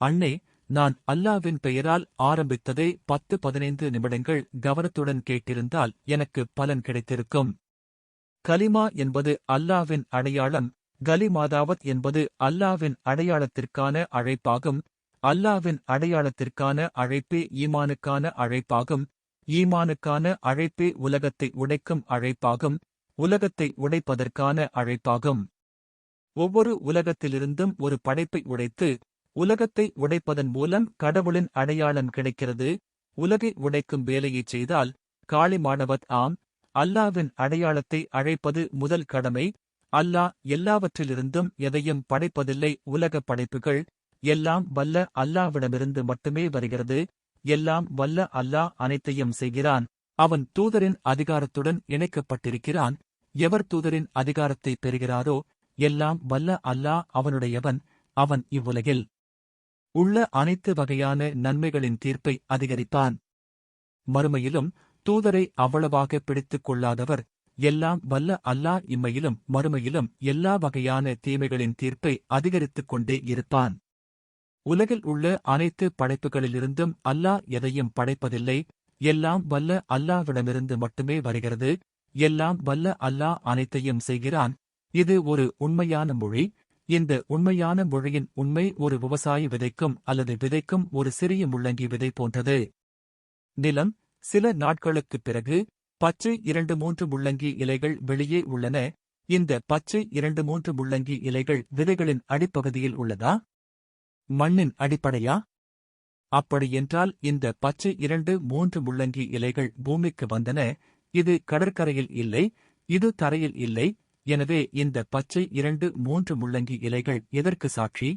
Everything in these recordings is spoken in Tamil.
அண்ணே நான் அல்லாவின் பெயரால் ஆரம்பித்ததை பத்து பதினைந்து நிமிடங்கள் கவனத்துடன் கேட்டிருந்தால் எனக்கு பலன் கிடைத்திருக்கும். கலிமா என்பது அல்லாவின் அடையாளம் கலிமாதாவத் என்பது அல்லாவின் அடையாளத்திற்கான அழைப்பாகும் அல்லாவின் அடையாளத்திற்கான அழைப்பே ஈமானுக்கான அழைப்பாகும் ஈமானுக்கான அழைப்பே உலகத்தை உடைக்கும் அழைப்பாகும் உலகத்தை உடைப்பதற்கான அழைப்பாகும். ஒவ்வொரு உலகத்திலிருந்தும் ஒரு படைப்பை உடைத்து உலகத்தை உடைப்பதன் மூலம் கடவுளின் அடையாளம் கிடைக்கிறது. உலகை உடைக்கும் வேலையைச் செய்தால் காளிமானவத் ஆம். அல்லாவின் அடையாளத்தை அழைப்பது முதல் கடமை. அல்லாஹ் எல்லாவற்றிலிருந்தும் எதையும் படைப்பதில்லை. உலக படைப்புகள் எல்லாம் வல்ல அல்லாவிடமிருந்து மட்டுமே வருகிறது. எல்லாம் வல்ல அல்லாஹ் அனைத்தையும் செய்கிறான். அவன் தூதரின் அதிகாரத்துடன் இணைக்கப்பட்டிருக்கிறான். எவர் தூதரின் அதிகாரத்தை பெறுகிறாரோ? எல்லாம் வல்ல அல்லாஹ் அவனுடையவன். அவன் இவ்வுலகில் உள்ள அனைத்து வகையான நன்மைகளின் தீர்ப்பை அதிகரிப்பான். மறுமையிலும் தூதரை அவ்வளவாக பிடித்துக் கொள்ளாதவர் எல்லாம் வல்ல அல்லாஹ் இம்மையிலும் மறுமையிலும் எல்லா வகையான தீமைகளின் தீர்ப்பை அதிகரித்துக் கொண்டே இருப்பான். உலகில் உள்ள அனைத்து படைப்புகளிலிருந்தும் அல்லாஹ் எதையும் படைப்பதில்லை எல்லாம் வல்ல அல்லாவிடமிருந்து மட்டுமே வருகிறது எல்லாம் வல்ல அல்லாஹ் அனைத்தையும் செய்கிறான். இது ஒரு உண்மையான மொழி இந்த உண்மையான மொழியின் உண்மை ஒரு விவசாயி விதைக்கும் அல்லது விதைக்கும் ஒரு சிறிய முள்ளங்கி விதை போன்றது. நிலம் சில நாட்களுக்குப் பிறகு பச்சை இரண்டு மூன்று முள்ளங்கி இலைகள் வெளியே உள்ளன. இந்த பச்சை இரண்டு மூன்று முள்ளங்கி இலைகள் விதைகளின் அடிப்பகுதியில் உள்ளதா? மண்ணின் அடிப்படையா? அப்படியென்றால் இந்த பச்சை இரண்டு மூன்று முள்ளங்கி இலைகள் பூமிக்கு வந்தன. இது கடற்கரையில் இல்லை இது தரையில் இல்லை எனவே இந்த பச்சை இரண்டு மூன்று முள்ளங்கி இலைகள் எதற்கு சாட்சி?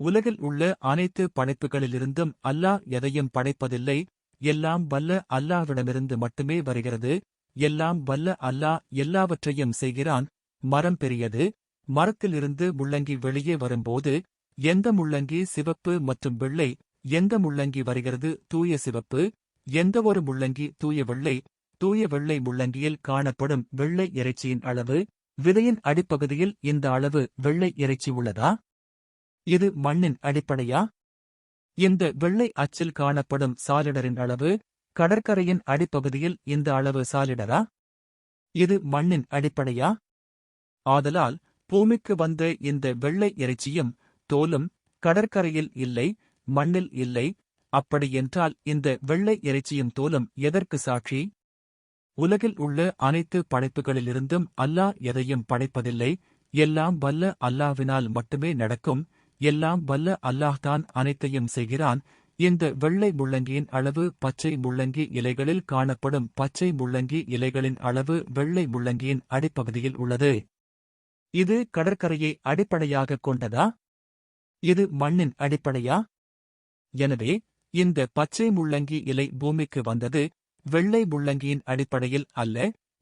உலகில் உள்ள அனைத்து படைப்புகளிலிருந்தும் அல்லாஹ் எதையும் படைப்பதில்லை. எல்லாம் வல்ல அல்லாவிடமிருந்து மட்டுமே வருகிறது. எல்லாம் வல்ல அல்லாஹ் எல்லாவற்றையும் செய்கிறான். மரம் பெரியது. மரத்திலிருந்து முள்ளங்கி வெளியே வரும்போது எந்த முள்ளங்கி சிவப்பு மற்றும் வெள்ளை? எந்த முள்ளங்கி வருகிறது? தூய சிவப்பு. எந்த ஒரு முள்ளங்கி தூய வெள்ளை தூய வெள்ளை முள்ளங்கியில் காணப்படும் வெள்ளை இறைச்சியின் அளவு விதையின் அடிப்பகுதியில் இந்த அளவு வெள்ளை இறைச்சி உள்ளதா? இது மண்ணின் அடிப்படையா? இந்த வெள்ளை அச்சில் காணப்படும் சாலிடரின் அளவு கடற்கரையின் அடிப்பகுதியில் இந்த அளவு சாலிடரா? இது மண்ணின் அடிப்படையா? ஆதலால் பூமிக்கு வந்த இந்த வெள்ளை இறைச்சியும் தோலும் கடற்கரையில் இல்லை மண்ணில் இல்லை. அப்படியென்றால் இந்த வெள்ளை இறைச்சியும் தோலும் எதற்கு சாட்சி? உலகில் உள்ள அனைத்து படைப்புகளிலிருந்தும் அல்லாஹ் எதையும் படைப்பதில்லை. எல்லாம் வல்ல அல்லாவினால் மட்டுமே நடக்கும். எல்லாம் வல்ல அல்லாஹ்தான் அனைத்தையும் செய்கிறான். இந்த வெள்ளை முள்ளங்கியின் அளவு பச்சை முள்ளங்கி இலைகளில் காணப்படும் பச்சை முள்ளங்கி இலைகளின் அளவு வெள்ளை முள்ளங்கியின் அடிப்பகுதியில் உள்ளது. இது கடற்கரையை அடிப்படையாகக் கொண்டதா? இது மண்ணின் அடிப்படையா? எனவே இந்த பச்சை முள்ளங்கி இலை பூமிக்கு வந்தது வெள்ளை முள்ளங்கியின் அடிப்படையில் அல்ல.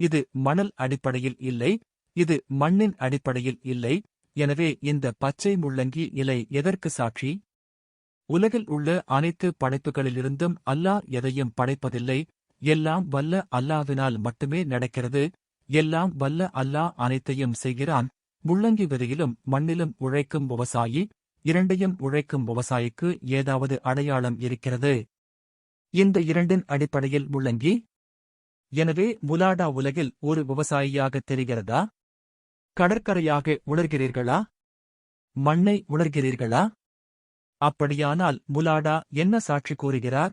இது மணல் அடிப்படையில் இல்லை. இது மண்ணின் அடிப்படையில் இல்லை. எனவே இந்த பச்சை முள்ளங்கி இலை எதற்கு சாட்சி? உலகில் உள்ள அனைத்து படைப்புகளிலிருந்தும் அல்லாஹ் எதையும் படைப்பதில்லை. எல்லாம் வல்ல அல்லாவினால் மட்டுமே நடக்கிறது. எல்லாம் வல்ல அல்லாஹ் அனைத்தையும் செய்கிறான். முள்ளங்கி விதையிலும் மண்ணிலும் உழைக்கும் விவசாயி இரண்டையும் உழைக்கும் விவசாயிக்கு ஏதாவது அடையாளம் இருக்கிறது. இந்த இரண்டின் அடிப்படையில் முள்ளங்கி எனவே முலாடா உலகில் ஒரு விவசாயியாக தெரிகிறதா? கடற்கரையாக உணர்கிறீர்களா? மண்ணை உணர்கிறீர்களா? அப்படியானால் முலாடா என்ன சாட்சி கூறுகிறார்?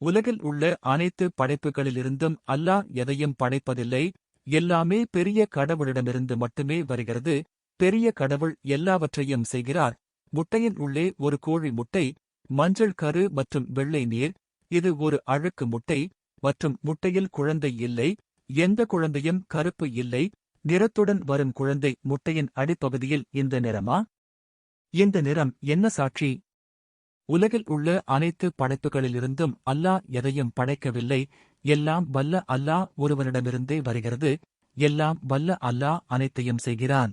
உலகில் உள்ள அனைத்து படைப்புகளிலிருந்தும் அல்லாஹ் எதையும் படைப்பதில்லை. எல்லாமே பெரிய கடவுளிடமிருந்து மட்டுமே வருகிறது. பெரிய கடவுள் எல்லாவற்றையும் செய்கிறார். முட்டையின் உள்ளே ஒரு கோழி முட்டை மஞ்சள் கரு மற்றும் வெள்ளை நீர் இது ஒரு அழுக்கு முட்டை மற்றும் முட்டையில் குழந்தை இல்லை எந்த குழந்தையும் கருப்பு இல்லை நிறத்துடன் வரும் குழந்தை முட்டையின் அடிப்பகுதியில் இந்த நிறமா? இந்த நிறம் என்ன சாட்சி? உலகில் உள்ள அனைத்து படைப்புகளிலிருந்தும் அல்லாஹ் எதையும் படைக்கவில்லை. எல்லாம் வல்ல அல்லாஹ் ஒருவனிடமிருந்தே வருகிறது. எல்லாம் வல்ல அல்லாஹ் அனைத்தையும் செய்கிறான்.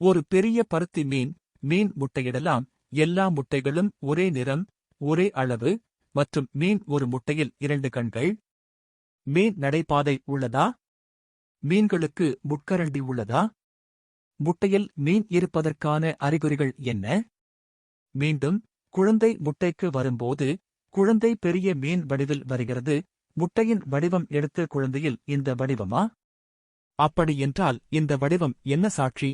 ஒரு பெரிய பருத்தி மீன் மீன் முட்டையிடலாம். எல்லா முட்டைகளும் ஒரே நிறம் ஒரே அளவு மற்றும் மீன் ஒரு முட்டையில் இரண்டு கண்கள். மீன் நடைபாதை உள்ளதா? மீன்களுக்கு முட்கரண்டி உள்ளதா? முட்டையில் மீன் இருப்பதற்கான அறிகுறிகள் என்ன? மீண்டும் குழந்தை முட்டைக்கு வரும்போது குழந்தை பெரிய மீன் வடிவில் வருகிறது முட்டையின் வடிவம் எடுத்த குழந்தையில் இந்த வடிவமா? அப்படியென்றால் இந்த வடிவம் என்ன சாட்சி?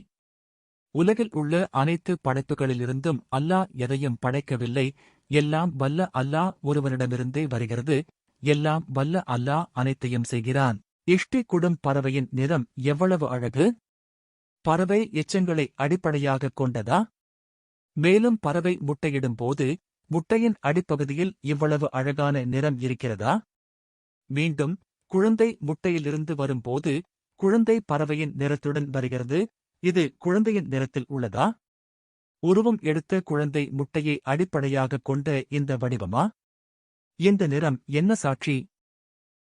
உலகில் உள்ள அனைத்து படைப்புகளிலிருந்தும் அல்லாஹ் எதையும் படைக்கவில்லை எல்லாம் வல்ல அல்லாஹ் ஒருவனிடமிருந்தே வருகிறது. எல்லாம் வல்ல அல்லாஹ் அனைத்தையும் செய்கிறான். இஷ்டி குடும் பறவையின் நிறம் எவ்வளவு அழகு? பறவை எச்சங்களை அடிப்படையாகக் கொண்டதா? மேலும் பறவை முட்டையிடும் போது முட்டையின் அடிப்பகுதியில் இவ்வளவு அழகான நிறம் இருக்கிறதா? மீண்டும் குழந்தை முட்டையிலிருந்து வரும்போது குழந்தை பறவையின் நிறத்துடன் வருகிறது. இது குழந்தையின் நிறத்தில் உள்ளதா? உருவம் எடுத்த குழந்தை முட்டையை அடிப்படையாகக் கொண்ட இந்த வடிவமா? இந்த நிறம் என்ன சாட்சி?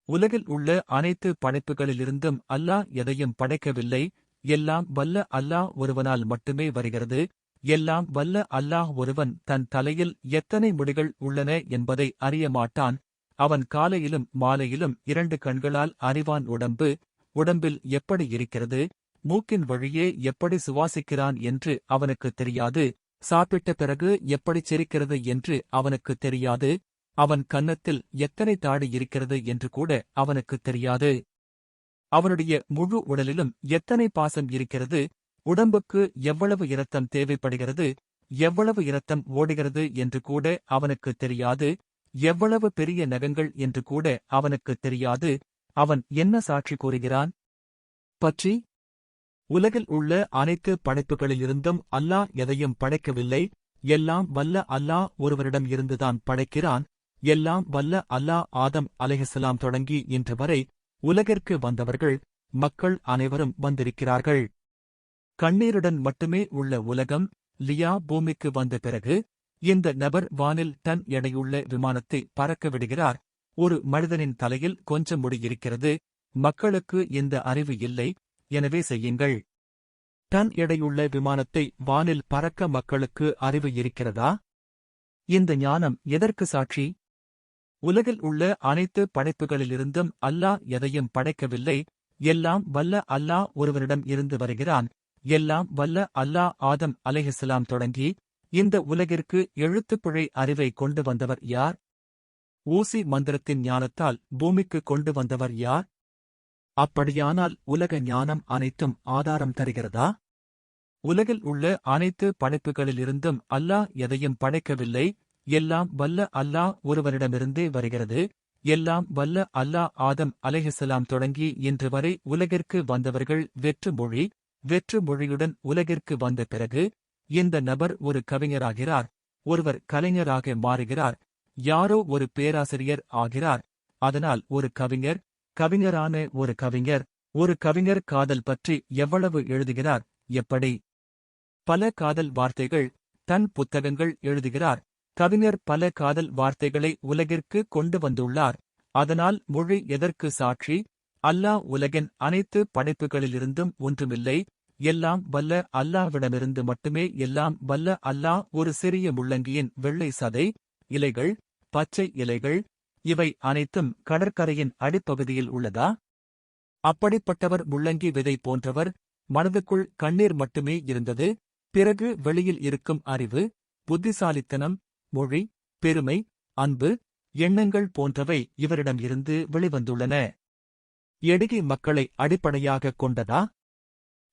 உலகில் உள்ள அனைத்து படைப்புகளிலிருந்தும் அல்லாஹ் எதையும் படைக்கவில்லை. எல்லாம் வல்ல அல்லாஹ் ஒருவனால் மட்டுமே வருகிறது. எல்லாம் வல்ல அல்லாஹ் ஒருவன் தன் தலையில் எத்தனை முடிகள் உள்ளன என்பதை அறிய மாட்டான். அவன் காலையிலும் மாலையிலும் இரண்டு கண்களால் அறிவான் உடம்பு. உடம்பில் எப்படி இருக்கிறது? மூக்கின் வழியே எப்படி சுவாசிக்கிறான் என்று அவனுக்கு தெரியாது. சாப்பிட்ட பிறகு எப்படிச் சிரிக்கிறது என்று அவனுக்கு தெரியாது. அவன் கன்னத்தில் எத்தனை தாடி இருக்கிறது என்று கூட அவனுக்கு தெரியாது. அவனுடைய முழு உடலிலும் எத்தனை பாசம் இருக்கிறது. உடம்புக்கு எவ்வளவு இரத்தம் தேவைப்படுகிறது. எவ்வளவு இரத்தம் ஓடுகிறது என்று கூட அவனுக்கு தெரியாது. எவ்வளவு பெரிய நகங்கள் என்று கூட அவனுக்கு தெரியாது. அவன் என்ன சாட்சி கூறுகிறான்? பற்றி உலகில் உள்ள அனைத்து படைப்புகளிலிருந்தும் அல்லாஹ் எதையும் படைக்கவில்லை. எல்லாம் வல்ல அல்லாஹ் ஒருவரிடம் இருந்துதான் படைக்கிறான். எல்லாம் வல்ல அல்லாஹ் ஆதம் அலைஹசலாம் தொடங்கி இன்று வரை உலகிற்கு வந்தவர்கள் மக்கள் அனைவரும் வந்திருக்கிறார்கள். கண்ணீருடன் மட்டுமே உள்ள உலகம் லியா பூமிக்கு வந்த பிறகு இந்த நபர் வானில் டன் எடையுள்ள விமானத்தை பறக்க விடுகிறார். ஒரு மனிதனின் தலையில் கொஞ்சம் முடி இருக்கிறது. மக்களுக்கு இந்த அறிவு இல்லை. எனவே செய்யுங்கள். டன் எடையுள்ள விமானத்தை வானில் பறக்க மக்களுக்கு அறிவு இருக்கிறதா? இந்த ஞானம் எதற்கு சாட்சி? உலகில் உள்ள அனைத்து படைப்புகளிலிருந்தும் அல்லாஹ் எதையும் படைக்கவில்லை. எல்லாம் வல்ல அல்லாஹ் ஒருவரிடம் இருந்து வருகிறான். எல்லாம் வல்ல அல்லாஹ் ஆதம் அலைஹிஸ்ஸலாம் தொடங்கி இந்த உலகிற்கு எழுத்துப்பிழை அறிவை கொண்டு வந்தவர் யார்? ஊசி மந்திரத்தின் ஞானத்தால் பூமிக்கு கொண்டு வந்தவர் யார்? அப்படியானால் உலக ஞானம் அனைத்தும் ஆதாரம் தருகிறதா? உலகில் உள்ள அனைத்து படைப்புகளிலிருந்தும் அல்லாஹ் எதையும் படைக்கவில்லை. எல்லாம் வல்ல அல்லாஹ் ஒருவரிடமிருந்தே வருகிறது. எல்லாம் வல்ல அல்லாஹ் ஆதம் அலைஹிஸ்ஸலாம் தொடங்கி இன்று வரை உலகிற்கு வந்தவர்கள் வெற்று மொழி வெற்று மொழியுடன் உலகிற்கு வந்த பிறகு இந்த நபர் ஒரு கவிஞராகிறார் ஒருவர் கலைஞராக மாறுகிறார் யாரோ ஒரு பேராசிரியர் ஆகிறார். அதனால் ஒரு கவிஞர் கவிஞரான ஒரு கவிஞர் ஒரு கவிஞர் காதல் பற்றி எவ்வளவு எழுதுகிறார் எப்படி? பல காதல் வார்த்தைகள் தன் புத்தகங்கள் எழுதுகிறார். கவிஞர் பல காதல் வார்த்தைகளை உலகிற்கு கொண்டு வந்துள்ளார். அதனால் மொழி எதற்கு சாட்சி? அல்லாஹ் உலகின் அனைத்து படைப்புகளிலிருந்தும் ஒன்றுமில்லை. எல்லாம் வல்ல அல்லாஹ்விடமிருந்து மட்டுமே எல்லாம் வல்ல அல்லாஹ் ஒரு சிறிய முள்ளங்கியின் வெள்ளை சதை இலைகள் பச்சை இலைகள் இவை அனைத்தும் கடற்கரையின் அடிப்பகுதியில் உள்ளதா? அப்படிப்பட்டவர் முள்ளங்கி விதை போன்றவர் மனதுக்குள் கண்ணீர் மட்டுமே இருந்தது. பிறகு வெளியில் இருக்கும் அறிவு புத்திசாலித்தனம் மொழி பெருமை அன்பு எண்ணங்கள் போன்றவை இவரிடம் இருந்து வெளிவந்துள்ளன. எடுகி மக்களை அடிப்படையாகக் கொண்டதா?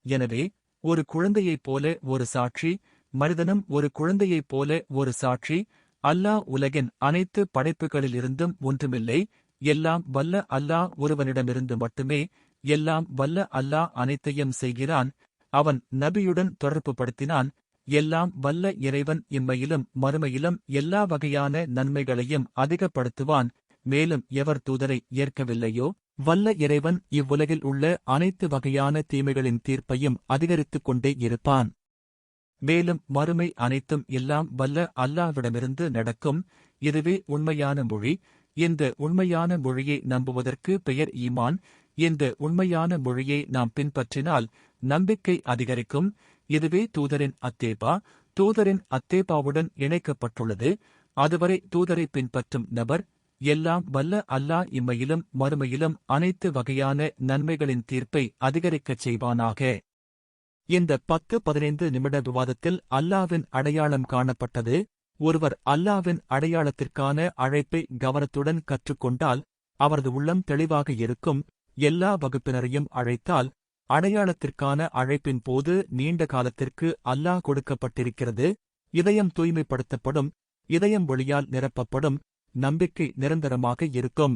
எனவே ஒரு குழந்தையைப் போல ஒரு சாட்சி மனிதனும் ஒரு குழந்தையைப் போல ஒரு சாட்சி அல்லாஹ் உலகின் அனைத்து படைப்புகளிலிருந்தும் ஒன்றுமில்லை. எல்லாம் வல்ல அல்லாஹ் ஒருவனிடமிருந்து மட்டுமே எல்லாம் வல்ல அல்லாஹ் அனைத்தையும் செய்கிறான். அவன் நபியுடன் தொடர்புபடுத்தினான் எல்லாம் வல்ல இறைவன் இம்மையிலும் மறுமையிலும் எல்லா வகையான நன்மைகளையும் அதிகப்படுத்துவான். மேலும் எவர் தூதரை ஏற்கவில்லையோ? வல்ல இறைவன் இவ்வுலகில் உள்ள அனைத்து வகையான தீமைகளின் தீர்ப்பையும் அதிகரித்துக் கொண்டே இருப்பான். மேலும் மறுமை அனைத்தும் எல்லாம் வல்ல அல்லாவிடமிருந்து நடக்கும். இதுவே உண்மையான மொழி. இந்த உண்மையான மொழியை நம்புவதற்கு பெயர் ஈமான். இந்த உண்மையான மொழியை நாம் பின்பற்றினால் நம்பிக்கை அதிகரிக்கும். இதுவே தூதரின் அத்தேபா. தூதரின் அத்தேபாவுடன் இணைக்கப்பட்டுள்ளது. அதுவரை தூதரை பின்பற்றும் நபர் எல்லாம் வல்ல அல்லாஹ் இம்மையிலும் மறுமையிலும் அனைத்து வகையான நன்மைகளின் தீர்ப்பை அதிகரிக்கச் செய்வானாக. இந்த பத்து பதினைந்து நிமிட விவாதத்தில் அல்லாவின் அடையாளம் காணப்பட்டது. ஒருவர் அல்லாவின் அடையாளத்திற்கான அழைப்பை கவனத்துடன் கற்றுக்கொண்டால் அவரது உள்ளம் தெளிவாக இருக்கும். எல்லா வகுப்பினரையும் அழைத்தால் அடையாளத்திற்கான அழைப்பின் போது நீண்ட காலத்திற்கு அல்லாஹ் கொடுக்கப்பட்டிருக்கிறது. இதயம் தூய்மைப்படுத்தப்படும். இதயம் ஒளியால் நிரப்பப்படும். நம்பிக்கை நிரந்தரமாக இருக்கும்.